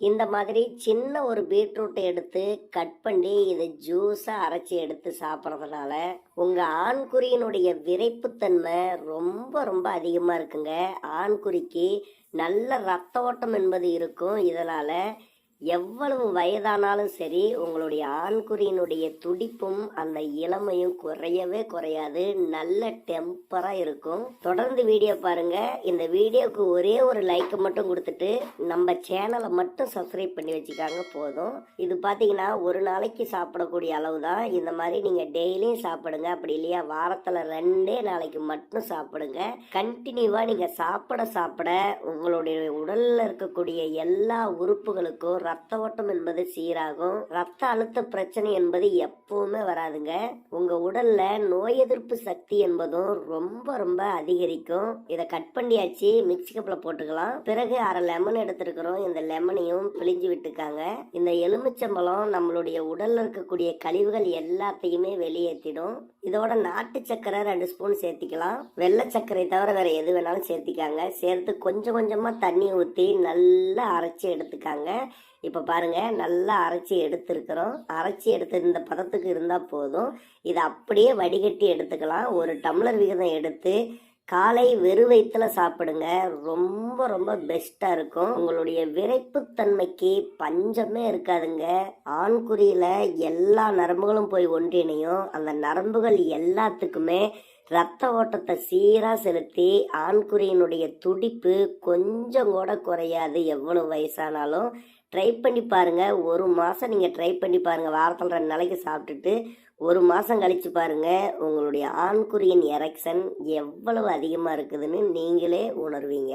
இந்த மாதிரி சின்ன ஒரு பீட்ரூட்டை எடுத்து கட் பண்ணி இதை ஜூஸாக அரைச்சி எடுத்து சாப்பிட்றதுனால உங்கள் ஆண்குறியினுடைய விரைப்புத்தன்மை ரொம்ப ரொம்ப அதிகமாக இருக்குங்க. ஆண்குறிக்கு நல்ல ரத்த ஓட்டம் என்பது இருக்கும். இதனால் எவ்வளவு வயதானாலும் சரி உங்களுடைய ஆண்குறியினுடைய துடிப்பும் அந்த இளமையும் குறையவே குறையாது. நல்ல டெம்பரா இருக்கும். தொடர்ந்து வீடியோ பாருங்க. இந்த வீடியோக்கு ஒரே ஒரு லைக் மட்டும் கொடுத்துட்டு நம்ம சேனலை மட்டும் சப்ஸ்கிரைப் பண்ணி வச்சுக்காங்க போதும். இது பார்த்தீங்கன்னா ஒரு நாளைக்கு சாப்பிடக்கூடிய அளவு தான் இந்த மாதிரி நீங்க டெய்லியும் சாப்பிடுங்க. அப்படி இல்லையா வாரத்துல ரெண்டே நாளைக்கு மட்டும் சாப்பிடுங்க. கண்டினியூவா நீங்க சாப்பிட சாப்பிட உங்களுடைய உடல்ல இருக்கக்கூடிய எல்லா உறுப்புகளுக்கும் ரத்த ஓட்டம் என்பது சீராகும். ரத்த அழுத்த பிரச்சனை என்பது எப்பவுமே வராதுங்க. உங்க உடல்ல நோய் எதிர்ப்பு சக்தி என்பதும் ரொம்ப ரொம்ப அதிகரிக்கும். இதை கட் பண்ணியாச்சு மிக்ஸி கப்ல போட்டுக்கலாம். பிறகு அரை லெமன் எடுத்திருக்கிறோம். இந்த லெமனையும் பிழிஞ்சு விட்டுக்காங்க. இந்த எலுமிச்சம்பழம் நம்மளுடைய உடல்ல இருக்கக்கூடிய கழிவுகள் எல்லாத்தையுமே வெளியேற்றிடும் இதோட நாட்டு சக்கரை ரெண்டு ஸ்பூன் சேர்த்திக்கலாம். வெள்ளை சர்க்கரை தவிர வேற எது வேணாலும் சேர்த்திக்காங்க. சேர்த்து கொஞ்சம் கொஞ்சமா தண்ணி ஊற்றி நல்லா அரைச்சி எடுத்துக்காங்க. இப்போ பாருங்க நல்லா அரைச்சி எடுத்துருக்குறோம். அரைச்சி எடுத்து இந்த பதத்துக்கு இருந்தால் போதும். இதை அப்படியே வடிகட்டி எடுத்துக்கலாம். ஒரு டம்ளர் விகிதம் எடுத்து காலை வெறு வயிற்றுல சாப்பிடுங்க. ரொம்ப ரொம்ப பெஸ்ட்டாக இருக்கும். உங்களுடைய விரைப்புத்தன்மைக்கு பஞ்சமே இருக்காதுங்க. ஆண்குறியில் எல்லா நரம்புகளும் போய் ஒன்றிணையும். அந்த நரம்புகள் எல்லாத்துக்குமே ரத்த ஓட்டத்தை சீராக செலுத்தி ஆண்குறியினுடைய துடிப்பு கொஞ்சம் கூட குறையாது எவ்வளவு வயசானாலும். ட்ரை பண்ணி பாருங்கள் ஒரு மாதம் நீங்கள் ட்ரை பண்ணி பாருங்கள் வாரத்தில் ரெண்டு நாளைக்கு சாப்பிட்டுட்டு ஒரு மாதம் கழித்து பாருங்கள் உங்களுடைய ஆண்குறியின் எரெக்ஷன் எவ்வளவு அதிகமாக இருக்குதுன்னு நீங்களே உணர்வீங்க.